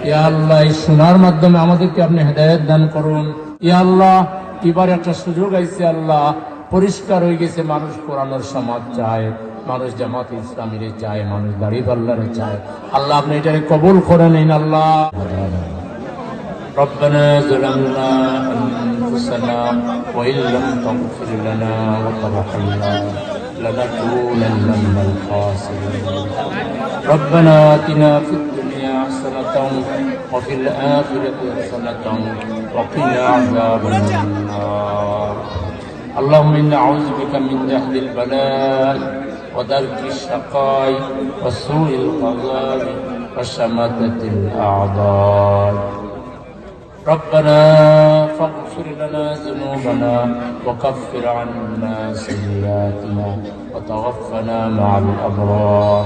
ইয়া আল্লাহ এই শোনার মাধ্যমে আমাদেরকে আপনি হেদায়ত দান করুন ইয়া আল্লাহ এবার একটা সুযোগ আইছে আল্লাহ পরিষ্কার হয়ে গেছে মানুষ কোরআনের সমাজ চায় মানুষ জামাত ইসলামীরে চায় মানুষ দাড়ি পাল্লারে চায় আল্লাহ আপনি এটাকে কবুল করে নিন আল্লাহ ربنا ظلمنا أنفسنا وإن لم تغفر لنا وترحمنا لنكونن من الخاسرين ربنا آتنا في الدنيا وفي الآخرة حسنة وقنا عذاب النار. اللهم إنا أعوذ بك من جهل البلاء ودرك الشقاء وسوء القضاء وشماتة الأعضاء ربنا فاغفر لنا ذنوبنا وكفر عنا سيئاتنا وتوفنا مع الأبرار.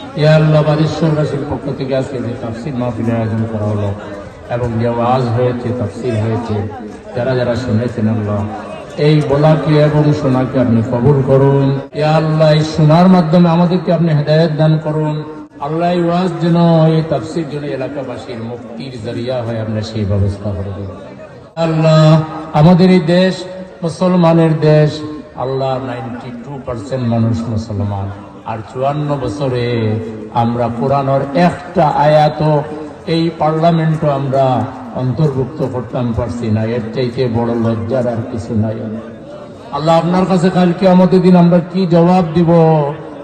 আল্লাহ আয়োজন করা হলো এবং যে আওয়াজ হয়েছে হয়েছে, যারা যারা শুনেছেন আল্লাহ, এই এবং আপনি কবুল করুন। এ আল্লাহ মাধ্যমে আমাদেরকে আপনি হেদায়ত দান করুন। আল্লাহ যেন, এই তাফসির জন্য এলাকাবাসীর মুক্তির জরিয়া হয় আপনার সেই ব্যবস্থা করে আল্লাহ, আমাদের এই দেশ মুসলমানের দেশ। আল্লাহ নাইনটি টু পার্সেন্ট মানুষ মুসলমান। আর চুয়ান্ন বছরে আমরা কোরআনের একটা আয়াত এই পার্লামেন্টও আমরা অন্তর্ভুক্ত করতাম পারছি না। এর চাইতে বড় লজ্জার আর কিছু নাই। আল্লাহ আপনার কাছে কালকে আমাদের দিন আমরা কি জবাব দিব?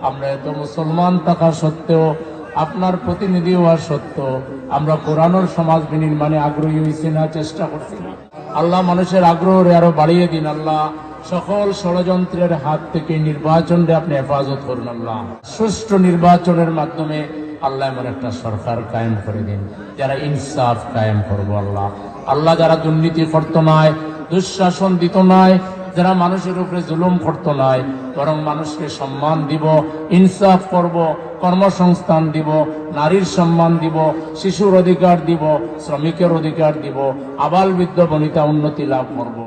আমরা এত মুসলমান থাকা সত্ত্বেও, আপনার প্রতিনিধি হওয়া সত্ত্বেও, আমরা কোরআনের সমাজ বিনির্মাণে আগ্রহী হয়েছি না, চেষ্টা করছি না। আল্লাহ মানুষের আগ্রহরে আরও বাড়িয়ে দিন আল্লাহ। সকল ষড়যন্ত্রের হাত থেকে নির্বাচনরে আপনি হেফাজত করুন আল্লাহ। সুষ্ঠু নির্বাচনের মাধ্যমে আল্লাহ এমন একটা সরকার কায়েম করে দিন, যারা ইনসাফ কায়েম করব আল্লাহ। আল্লাহ যারা দুর্নীতি করত নয় দুঃশাসন দিত নয় যারা মানুষের উপরে জুলুম করতো নয় বরং মানুষকে সম্মান দিব, ইনসাফ করব, কর্মসংস্থান দিব, নারীর সম্মান দিব, শিশুর অধিকার দিব, শ্রমিকের অধিকার দিব, আবাল বৃদ্ধ বনিতা উন্নতি লাভ করব।